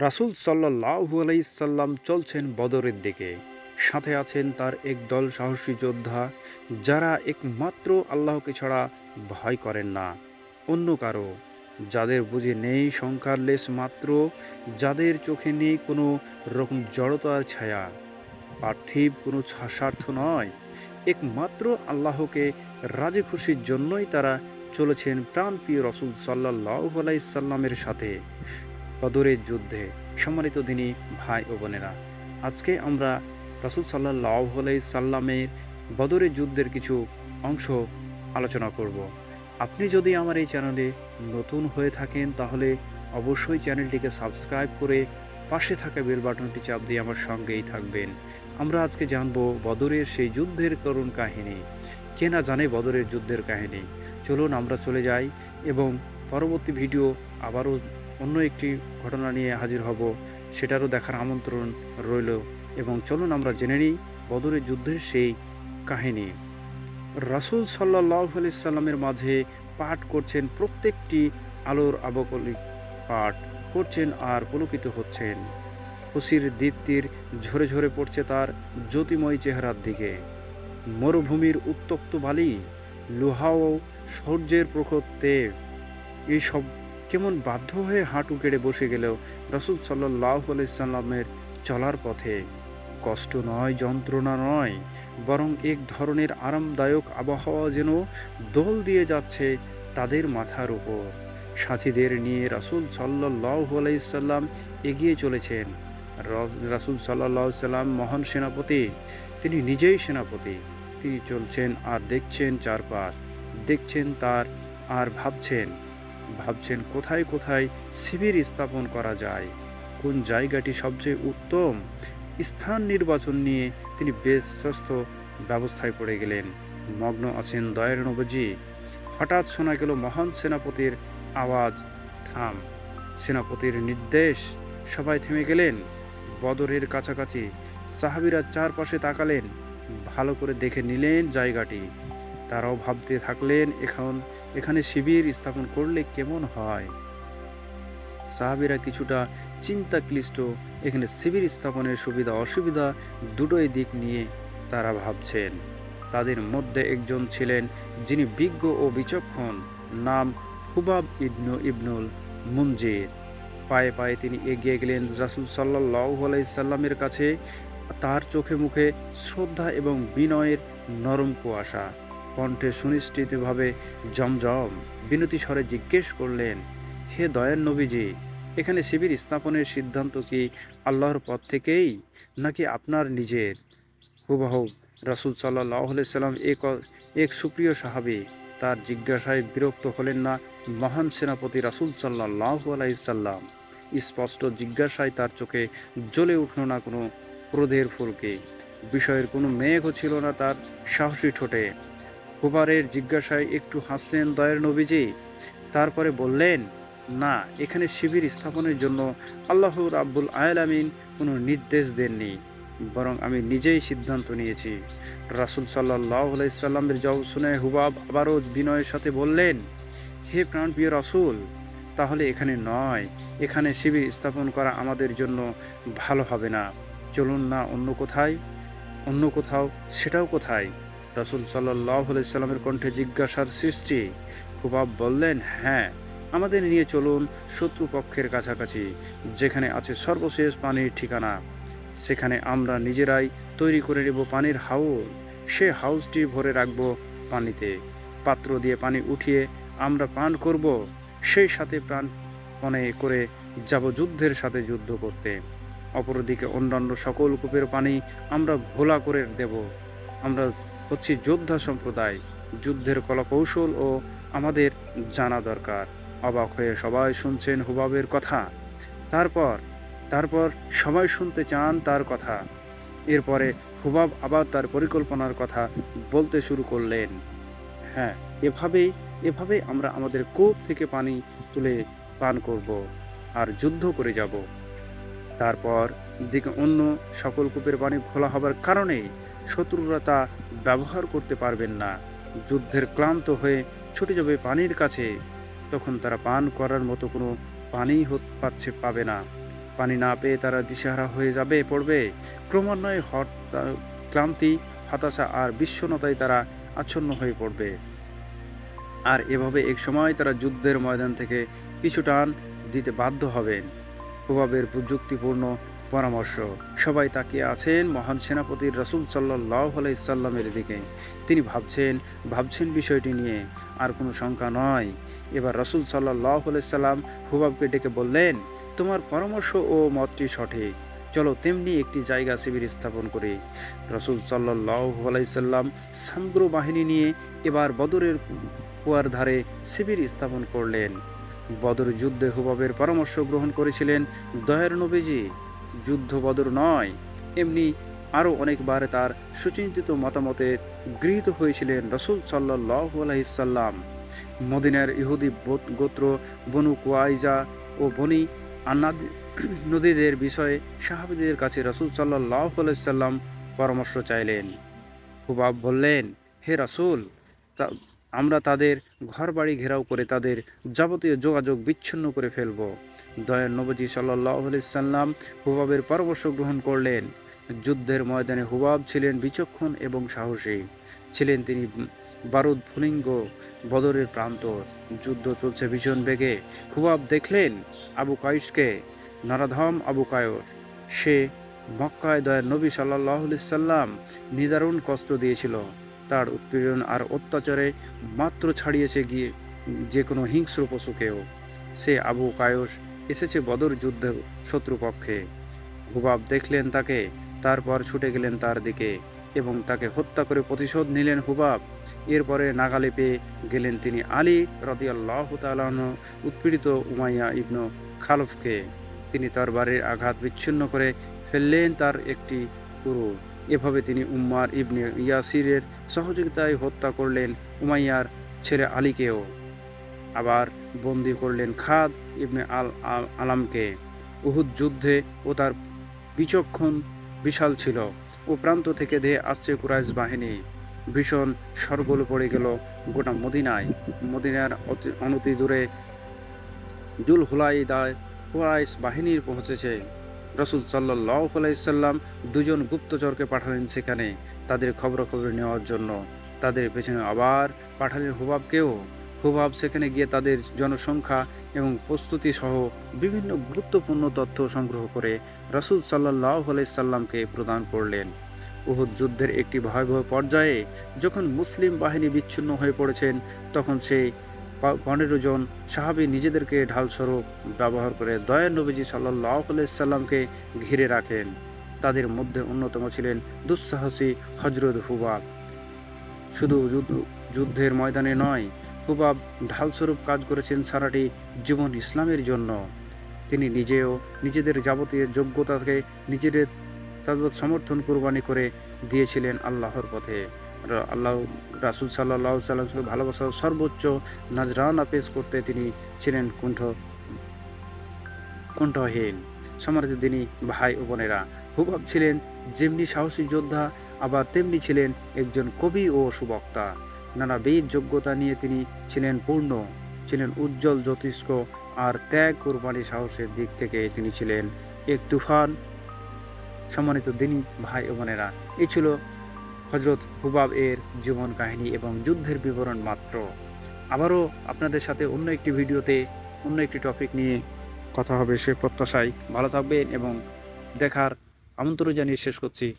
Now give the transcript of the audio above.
রাসুল সাল্লাহ আলাইসাল্লাম চলছেন বদরের দিকে। সাথে আছেন তার এক দল সাহসী যোদ্ধা, যারা একমাত্র আল্লাহকে ছাড়া ভয় করেন না। অন্য কারও, যাদের বুঝে নেই সংখ্যার লেশ মাত্র, যাদের চোখে নেই কোনো রকম জড়তার ছায়া। পার্থিব কোনো স্বার্থ নয়। একমাত্র আল্লাহকে রাজি খুশির জন্যই তারা চলেছেন প্রাণপ্রিয় রসুল সাল্লাহ আলাইসাল্লামের সাথে। বদরের যুদ্ধে সম্মানিত দিনী ভাই ও বোনেরা, আজকে আমরা রসুল সাল্লাহ সাল্লামের বদরের যুদ্ধের কিছু অংশ আলোচনা করব। আপনি যদি আমার এই চ্যানেলে নতুন হয়ে থাকেন, তাহলে অবশ্যই চ্যানেলটিকে সাবস্ক্রাইব করে পাশে থাকা বেল বাটনটি চাপ দিয়ে আমার সঙ্গেই থাকবেন। আমরা আজকে জানব বদরের সেই যুদ্ধের করুণ কাহিনী। কে না জানে বদরের যুদ্ধের কাহিনী? চলুন আমরা চলে যাই এবং পরবর্তী ভিডিও আবারও অন্য একটি ঘটনা নিয়ে হাজির হব। সেটারও দেখার আমন্ত্রণ রইল এবং চলুন আমরা জেনে নিই বদরের যুদ্ধের সেই কাহিনী। রাসুল সাল্লাহ আলি সাল্লামের মাঝে পাঠ করছেন প্রত্যেকটি আলোর আবকলি পাঠ করছেন আর পুলকিত হচ্ছেন। খুশির দীপ্তির ঝরে ঝরে পড়ছে তার জ্যোতিময় চেহারার দিকে। মরুভূমির উত্তপ্ত বালি লোহা ও সূর্যের প্রখর তেব এইসব কেমন বাধ্য হয়ে হাঁটু কেড়ে বসে গেলেও রসুল সাল্লাহ আলাইসাল্লামের চলার পথে কষ্ট নয়, যন্ত্রণা নয়, বরং এক ধরনের আরামদায়ক আবহাওয়া যেন দোল দিয়ে যাচ্ছে তাদের মাথার উপর। সাথীদের নিয়ে রাসুল সাল্লাহ আলাইসাল্লাম এগিয়ে চলেছেন। রাসুল সাল্লাহ সাল্লাম মহান সেনাপতি, তিনি নিজেই সেনাপতি। তিনি চলছেন আর দেখছেন চারপাশ, দেখছেন তার আর ভাবছেন ভাবছেন কোথায় কোথায় শিবির স্থাপন করা যায়, কোন জায়গাটি সবচেয়ে উত্তম, স্থান নির্বাচন নিয়ে তিনি বেশ সুস্থ ব্যবস্থায় পড়ে গেলেন। মগ্ন আছেন দয়ের নবজি। হঠাৎ শোনা গেল মহান সেনাপতির আওয়াজ, থাম। সেনাপতির নির্দেশ, সবাই থেমে গেলেন। বদরের কাছাকাছি সাহাবিরা চারপাশে তাকালেন, ভালো করে দেখে নিলেন জায়গাটি। তারাও ভাবতে থাকলেন, এখন, এখানে শিবির স্থাপন করলে কেমন হয়? সাহাবিরা কিছুটা চিন্তা ক্লিষ্ট এখানে শিবির স্থাপনের সুবিধা, অসুবিধা দুটোই দিক নিয়ে তারা ভাবছেন। তাদের মধ্যে একজন ছিলেন যিনি বিজ্ঞ ও বিচক্ষণ, নাম হুবাব ইবনু ইবনুল মুনজির। পায়ে পায়ে তিনি এগিয়ে গেলেন রাসুল সাল্লাহ আলাইসাল্লামের কাছে। তার চোখে মুখে শ্রদ্ধা এবং বিনয়ের নরম কুয়াশা। কণ্ঠে সুনিশ্চিতভাবে জমজম বিনতি স্বরে জিজ্ঞেস করলেন, হে দয়ার নবীজি, এখানে শিবির স্থাপনের সিদ্ধান্ত কি আল্লাহর পথ থেকেই নাকি আপনার নিজের? হুবাহু রাসুল সাল্লাহ সাল্লাম এক এক সুপ্রিয় সাহাবি তার জিজ্ঞাসায় বিরক্ত হলেন না মহান সেনাপতি রাসুল সাল্লাহ আলাইসাল্লাম স্পষ্ট জিজ্ঞাসায় তার চোখে জ্বলে উঠল না কোনো ক্রোধের ফুলকে বিষয়ের কোনো মেঘও ছিল না তার সাহসী ঠোঁটে। হুবারের জিজ্ঞাসায় একটু হাসলেন দয়ের নবীজি। তারপরে বললেন, না, এখানে শিবির স্থাপনের জন্য আল্লাহ রাব্বুল আয়ালামিন কোনো নির্দেশ দেননি, বরং আমি নিজেই সিদ্ধান্ত নিয়েছি। রাসুল সাল্লাহ জবাব শুনে হুবাব আবারও বিনয়ের সাথে বললেন, হে প্রাণ প্রাণপ্রিয় রাসুল, তাহলে এখানে নয়। এখানে শিবির স্থাপন করা আমাদের জন্য ভালো হবে না। চলুন না অন্য কোথায়? অন্য কোথাও? সেটাও কোথায়? রাসুল সাল্লাহ সাল্লামের কণ্ঠে জিজ্ঞাসার সৃষ্টি। হুবাব বললেন হ্যাঁ আমাদের নিয়ে চলুন শত্রুপক্ষের কাছাকাছি, যেখানে আছে সর্বশেষ পানির ঠিকানা। সেখানে আমরা নিজেরাই তৈরি করে নেব পানির হাউস সে হাউসটি ভরে রাখব পানিতে। পাত্র দিয়ে পানি উঠিয়ে আমরা পান করব। সেই সাথে প্রাণ প্রাণপণে করে যাব যুদ্ধের সাথে যুদ্ধ করতে। অপরদিকে অন্যান্য সকল কূপের পানি আমরা ঘোলা করে দেব। আমরা হচ্ছি যোদ্ধা সম্প্রদায়। যুদ্ধের কলাকৌশল ও আমাদের জানা দরকার। অবাক হয়ে সবাই শুনছেন হুবাবের কথা। তারপর তারপর সবাই শুনতে চান তার কথা। এরপরে হুবাব আবার তার পরিকল্পনার কথা বলতে শুরু করলেন। হ্যাঁ এভাবেই এভাবেই আমরা আমাদের কূপ থেকে পানি তুলে পান করব আর যুদ্ধ করে যাব। তারপর দিকে অন্য সকল কূপের পানি খোলা হবার কারণে শত্রুরা তা ব্যবহার করতে পারবেন না। যুদ্ধের ক্লান্ত হয়ে ছুটে যাবে পানির কাছে। তখন তারা পান করার মতো কোনো পানি পাচ্ছে পাবে না। পানি না পেয়ে তারা দিশেহারা হয়ে যাবে, পড়বে। ক্রমান্বয়ে হট- ক্লান্তি, হতাশা আর বিষণ্ণতায় তারা আচ্ছন্ন হয়ে পড়বে। আর এভাবে এক সময় তারা যুদ্ধের ময়দান থেকে পিছু টান দিতে বাধ্য হবেন। প্রভাবের যুক্তিপূর্ণ পরামর্শ। সবাই তাকিয়ে আছেন মহান সেনাপতির রসুল সাল্লাহ আলাইসাল্লামের দিকে। তিনি ভাবছেন ভাবছেন বিষয়টি নিয়ে। আর কোনো শঙ্কা নয়। এবার রসুল সাল্লাহ আলাইসাল্লাম হুবাবকে ডেকে বললেন, তোমার পরামর্শ ও মতটি সঠিক। চলো তেমনি একটি জায়গা শিবির স্থাপন করি। রসুল সাল্লাহ আলাইসাল্লাম সামগ্র বাহিনী নিয়ে এবার বদরের কুয়ার ধারে শিবির স্থাপন করলেন। বদর যুদ্ধে হুবাবের পরামর্শ গ্রহণ করেছিলেন দয়ার নবীজি। যুদ্ধ বদর নয়। এমনি আরও অনেকবার তার সুচিন্তিত মতামতে গৃহীত হয়েছিলেন রসুল সাল্লাহ আলাইসাল্লাম মদিনার ইহুদি গোত্র বনু কুয়াইজা ও বনি আন্নাদ নদীদের বিষয়ে সাহাবিদের কাছে রসুল সাল্লাহ আলাইসাল্লাম পরামর্শ চাইলেন। হুবাব বললেন, হে রাসূল আমরা তাদের ঘরবাড়ি ঘেরাও করে তাদের যাবতীয় যোগাযোগ বিচ্ছিন্ন করে ফেলব। দয়ার নবজি সাল্লাহ হুবাবের পরামর্শ গ্রহণ করলেন। যুদ্ধের ময়দানে হুবাব ছিলেন বিচক্ষণ এবং সাহসী। ছিলেন তিনি বারুদ ফুলিঙ্গ বদরের প্রান্ত। যুদ্ধ চলছে ভীষণ বেগে। হুবাব দেখলেন আবু কাইসকে, নরাধম আবু কায়র। সে মক্কায় দয়ার নবী সাল্লাহ সাল্লাম নিদারুণ কষ্ট দিয়েছিল। তার উৎপীড়ন আর অত্যাচারে মাত্র ছাড়িয়েছে গিয়ে যে কোনো হিংস্র পশুকেও। সে আবু কায়স এসেছে বদর যুদ্ধে শত্রুপক্ষে। হুবাব দেখলেন তাকে, তারপর ছুটে গেলেন তার দিকে এবং তাকে হত্যা করে প্রতিশোধ নিলেন হুবাব। এরপরে নাগালে পেয়ে গেলেন তিনি আলী রদিয়াল্লাহ তালান উৎপীড়িত উমাইয়া ইবনু খালফকে। তিনি তরবারের আঘাত বিচ্ছিন্ন করে ফেললেন তার একটি পুরো এভাবে তিনি উম্মার ইবনে ইয়াসিরের সহযোগিতায় হত্যা করলেন উমাইয়ার ছেলে আলীকেও। আবার বন্দি করলেন খাদ ইবনে আল আল- আলামকে। উহুদ যুদ্ধে ও তার বিচক্ষণ বিশাল ছিল ও প্রান্ত থেকে ধেয়ে আসছে কুরাইশ বাহিনী। ভীষণ সরগোল পড়ে গেল গোটা মদিনায়। মদিনার অনতি দূরে জুল হুলাইদায় কুরাইশ বাহিনীর পৌঁছেছে। রসুল সাল্লাহ আলাইসাল্লাম দুজন গুপ্তচরকে পাঠালেন সেখানে। তাদের খবরাখবর নেওয়ার জন্য। তাদের পেছনে আবার পাঠালেন হুবাবকেও। হুবাব সেখানে গিয়ে তাদের জনসংখ্যা এবং প্রস্তুতি সহ বিভিন্ন গুরুত্বপূর্ণ তথ্য সংগ্রহ করে রসুল সাল্লাহ আলাইসাল্লামকে প্রদান করলেন। উহুদ যুদ্ধের একটি ভয়াবহ পর্যায়ে যখন মুসলিম বাহিনী বিচ্ছিন্ন হয়ে পড়েছেন, তখন সেই পনেরো জন সাহাবী নিজেদেরকে ঢালস্বরূপ ব্যবহার করে দয়ার নবীজি সাল্লাহ ঘিরে রাখেন। তাদের মধ্যে অন্যতম ছিলেন দুঃসাহসী হজরত হুবাব। শুধু যুদ্ধের ময়দানে নয়, হুবাব ঢালস্বরূপ কাজ করেছেন সারাটি জীবন ইসলামের জন্য। তিনি নিজেও নিজেদের যাবতীয় যোগ্যতাকে নিজেদের তাদের সমর্থন কোরবানি করে দিয়েছিলেন আল্লাহর পথে। আল্লাহ, রাসুল সাল্লাহ সাল্লামকে ভালোবাসার সর্বোচ্চ নাজরানা পেশ করতে তিনি ছিলেন কুণ্ঠ, কুণ্ঠহীন। সমারিত দিনী ভাই ও বোনেরা হুবাব ছিলেন যেমনি সাহসী যোদ্ধা, আবার তেমনি ছিলেন একজন কবি ও সুবক্তা। নানাবিধ যোগ্যতা নিয়ে তিনি ছিলেন পূর্ণ, ছিলেন উজ্জ্বল জ্যোতিষ্ক আর ত্যাগ কোরবানি সাহসের দিক থেকে তিনি ছিলেন এক তুফান। সম্মানিত দিনী ভাই ও বোনেরা, এই ছিল হজরত হুবাব এর জীবন কাহিনী এবং যুদ্ধের বিবরণ মাত্র। আবারও আপনাদের সাথে অন্য একটি ভিডিওতে অন্য একটি টপিক নিয়ে কথা হবে সে প্রত্যাশায়। ভালো থাকবেন এবং দেখার আমন্ত্রণ জানিয়ে শেষ করছি।